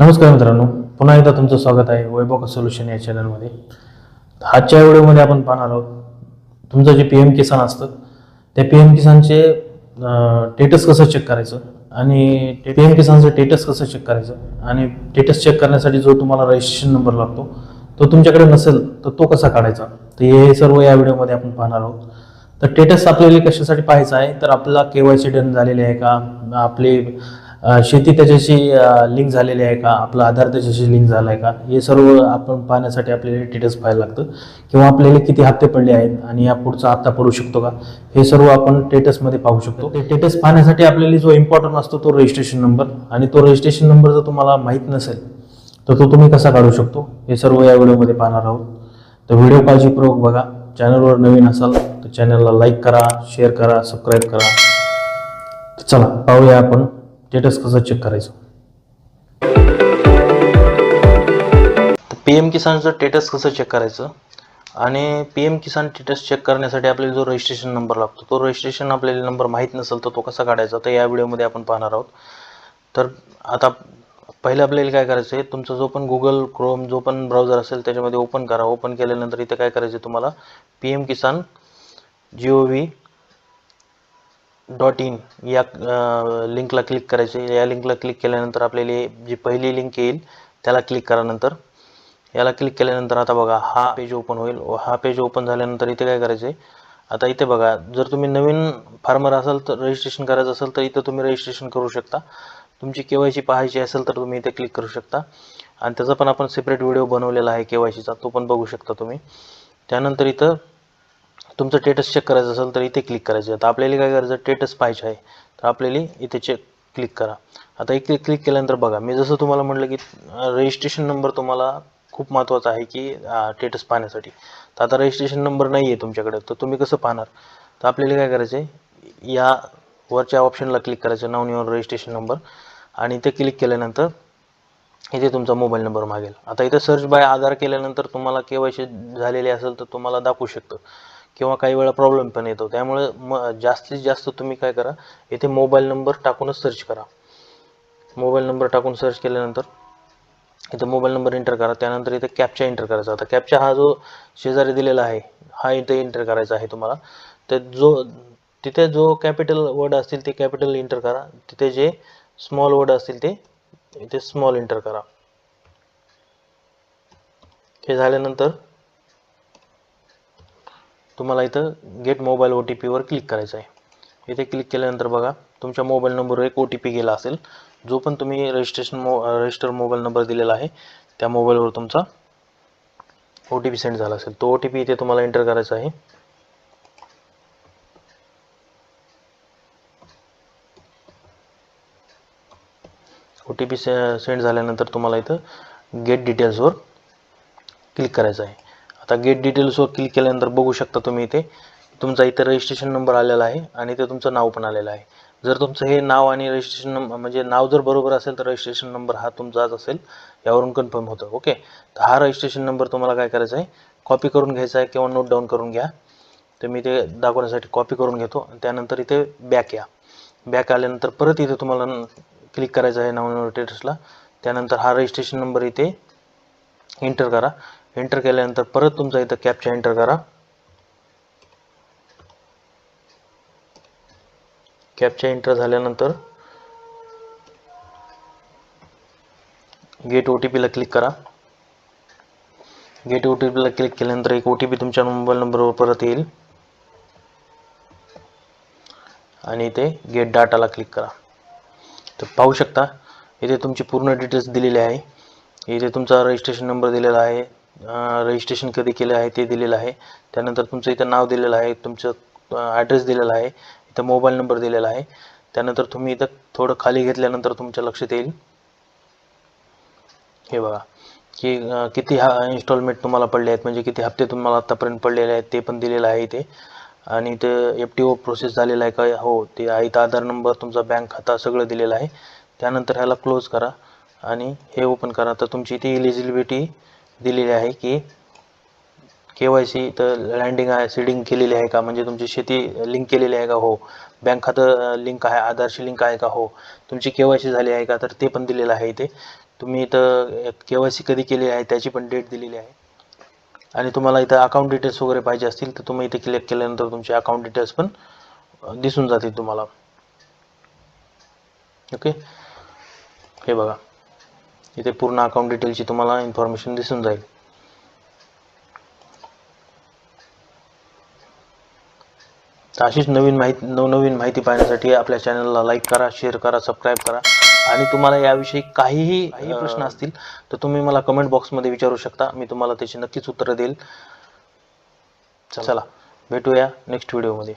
नमस्कार मित्रांनो पुन्हा एकदा तुमचं स्वागत आहे वैभव सोल्युशन या चॅनलमध्ये आजच्या व्हिडिओमध्ये आपण पाहणार आहोत तुमचं जे पी एम किसान असतं त्या पी एम किसानचे टेटस कसं चेक करायचं आणि पी एम किसानचं टेटस कसं चेक करायचं आणि टेटस चेक करण्यासाठी जो तुम्हाला रजिस्ट्रेशन नंबर लागतो तो तुमच्याकडे नसेल तर तो कसा काढायचा? तर हे सर्व या व्हिडिओमध्ये आपण पाहणार आहोत. तर टेटस आपल्याला कशासाठी पाहायचं आहे? तर आपला के वाय सी डन झालेले आहे का? आपले शेती त्याच्याशी लिंक झालेली आहे का? आपला आधार त्याच्याशी लिंक झाला आहे का? हे सर्व आपण पाहण्यासाठी आपल्याला टेटस पाहायला लागतं. किंवा आपल्याला किती हप्ते पडले आहेत आणि या पुढचा हप्ता पडू शकतो का? हे सर्व आपण टेटसमध्ये पाहू शकतो. ते टेटस पाहण्यासाठी आपल्याला जो इम्पॉर्टंट असतो तो रजिस्ट्रेशन नंबर आणि तो रजिस्ट्रेशन नंबर जर तुम्हाला माहीत नसेल तर तो तुम्ही कसा काढू शकतो? हे सर्व या व्हिडिओमध्ये पाहणार आहोत. तर व्हिडिओ काळजीपूर्वक बघा. चॅनलवर नवीन असाल तर चॅनलला लाईक करा शेअर करा सबस्क्राईब करा. तर चला पाहूया आपण. स्टेटस कसं चेक करायचं? पी एम किसानचं स्टेटस कसं चेक करायचं? आणि P M Kisan status check करण्यासाठी आपल्याला जो रजिस्ट्रेशन नंबर लागतो तो रजिस्ट्रेशन आपल्याला नंबर माहीत नसेल तर तो कसा काढायचा? तर या व्हिडिओमध्ये आपण पाहणार आहोत. तर आता पहिले आपल्याला काय करायचं आहे तुमचा जो पण गुगल क्रोम जो पण ब्राउझर असेल त्याच्यामध्ये ओपन करा. ओपन केल्यानंतर इथे काय करायचं आहे तुम्हाला? P M Kisan G O V dot in या लिंकला क्लिक करायचे. या लिंकला क्लिक केल्यानंतर आपल्याला जी पहिली लिंक येईल त्याला क्लिक करानंतर याला क्लिक केल्यानंतर आता बघा हा पेज ओपन होईल. हा पेज ओपन झाल्यानंतर इथे काय करायचं आहे आता इथे बघा जर तुम्ही नवीन फार्मर असाल तर रजिस्ट्रेशन करायचं असेल तर इथं तुम्ही रजिस्ट्रेशन करू शकता. तुमची के वाय सी पाहायची असेल तर तुम्ही इथे क्लिक करू शकता. आणि त्याचा पण आपण सेपरेट व्हिडिओ बनवलेला आहे के वाय सीचा तो पण बघू शकता तुम्ही. त्यानंतर इथं तुमचं टेटस चेक करायचं असेल तर इथे क्लिक करायचं. आहे. आता आपल्याला काय करायचं? टेटस पाहिजे आहे. तर आपल्याला इथे चेक क्लिक करा. आता इथे क्लिक केल्यानंतर बघा मी जसं तुम्हाला म्हटलं की रजिस्ट्रेशन नंबर तुम्हाला खूप महत्त्वाचा आहे की टेटस पाहण्यासाठी. तर आता रजिस्ट्रेशन नंबर नाही आहे तुमच्याकडे तर तुम्ही कसं पाहणार? तर आपल्याला काय करायचं आहे या वरच्या ऑप्शनला क्लिक करायचं नाव निवड रजिस्ट्रेशन नंबर आणि इथे क्लिक केल्यानंतर इथे तुमचा मोबाईल नंबर मागेल. आता इथे सर्च बाय आधार केल्यानंतर तुम्हाला के वाय सी झालेले असेल तर तुम्हाला दाखवू शकतं. किंवा काही वेळा प्रॉब्लेम पण येतो. त्यामुळे म जास्तीत जास्त तुम्ही काय करा इथे मोबाईल नंबर टाकूनच सर्च करा. मोबाईल नंबर टाकून सर्च केल्यानंतर इथं मोबाईल नंबर एंटर करा. त्यानंतर इथे कॅपचा एंटर करायचा. आता कॅपचा हा जो शेजारी दिलेला आहे हा इथे एंटर करायचा आहे तुम्हाला. तर जो तिथे जो कॅपिटल वर्ड असतील ते कॅपिटल एंटर करा. तिथे जे स्मॉल वर्ड असतील ते इथे स्मॉल एंटर करा. हे झाल्यानंतर तुम्हाला इथं गेट मोबाईल ओ टी पीवर क्लिक करायचं आहे. इथे क्लिक केल्यानंतर बघा तुमच्या मोबाईल नंबरवर एक ओ टी पी गेला असेल जो पण तुम्ही रजिस्ट्रेशन मो रजिस्टर मोबाईल नंबर दिलेला आहे त्या मोबाईलवर तुमचा ओ टी पी सेंड झाला असेल. तो ओ टी पी इथे तुम्हाला एंटर करायचा आहे. ओ टी पी सेंड झाल्यानंतर तुम्हाला इथं गेट डिटेल्सवर क्लिक करायचं आहे. आता गेट डिटेल्सवर क्लिक केल्यानंतर बघू शकता तुम्ही इथे. तुमचा इथे रजिस्ट्रेशन नंबर आलेला आहे आणि ते तुमचं नाव पण आलेलं आहे. जर तुमचं हे नाव आणि रजिस्ट्रेशन नंबर म्हणजे नाव जर बरोबर असेल तर रजिस्ट्रेशन नंबर हा तुमचाच असेल यावरून कन्फर्म होतं ओके तर हा रजिस्ट्रेशन नंबर तुम्हाला काय करायचा आहे? कॉपी करून घ्यायचा आहे किंवा नोट डाऊन करून घ्या. तर मी ते दाखवण्यासाठी कॉपी करून घेतो आणि त्यानंतर इथे बॅक या. बॅक आल्यानंतर परत इथे तुम्हाला क्लिक करायचं आहे नाव टेटसला त्यानंतर हा रजिस्ट्रेशन नंबर इथे एंटर करा. एंटर केल्यानंतर परत तुमचा इथं कॅप्चा एंटर करा. कॅप्चा एंटर झाल्यानंतर गेट ओ टी पीला क्लिक करा. गेट ओ टी पीला क्लिक केल्यानंतर एक ओ टी पी तुमच्या मोबाईल नंबरवर परत येईल. आणि इथे गेट डाटाला क्लिक करा. तर पाहू शकता इथे तुमची पूर्ण डिटेल्स दिलेली आहे. इथे तुमचा रजिस्ट्रेशन नंबर दिलेला आहे. रजिस्ट्रेशन कधी केलं आहे ते दिलेलं आहे. त्यानंतर तुमचं इथं नाव दिलेलं आहे तुमचं ॲड्रेस दिलेला आहे इथं मोबाईल नंबर दिलेला आहे. त्यानंतर तुम्ही इथं थोडं खाली घेतल्यानंतर तुमच्या लक्षात येईल. हे बघा की किती हा इन्स्टॉलमेंट तुम्हाला पडले आहेत म्हणजे किती हप्ते तुम्हाला आत्तापर्यंत पडलेले आहेत ते पण दिलेलं आहे इथे. आणि ते एफ टी ओ प्रोसेस झालेला आहे का? हो ते आहे. इथं आधार नंबर तुमचा बँक खाता सगळं दिलेलं आहे. त्यानंतर ह्याला क्लोज करा आणि हे ओपन करा. तर तुमची इथे इलिजिबिलिटी दिलेली आहे की के वाय सी तर लँडिंग आहे सीडिंग केलेली आहे का? म्हणजे तुमची शेती लिंक केलेली आहे का? हो. बँक खातं लिंक आहे आधारशी लिंक आहे का? हो. तुमची के वाय सी झाली आहे का? तर ते पण दिलेलं आहे इथे. तुम्ही इथं के वाय सी कधी केली आहे त्याची पण डेट दिलेली आहे. आणि तुम्हाला इथं अकाउंट डिटेल्स वगैरे पाहिजे असतील तर तुम्ही इथे क्लिक केल्यानंतर तुमचे अकाउंट डिटेल्स पण दिसून जातील तुम्हाला. ओके हे बघा. इथे पूर्ण अकाउंट डिटेलची तुम्हाला इन्फॉर्मेशन दिसून जाईल. तर अशीच नवीन माहिती नवनवीन माहिती पाहण्यासाठी आपल्या चॅनलला लाईक करा शेअर करा सबस्क्राईब करा. आणि तुम्हाला याविषयी काहीही काही प्रश्न असतील तर तुम्ही मला कमेंट बॉक्समध्ये विचारू शकता. मी तुम्हाला त्याची नक्कीच उत्तरं देईल. चला. भेटूया नेक्स्ट व्हिडिओमध्ये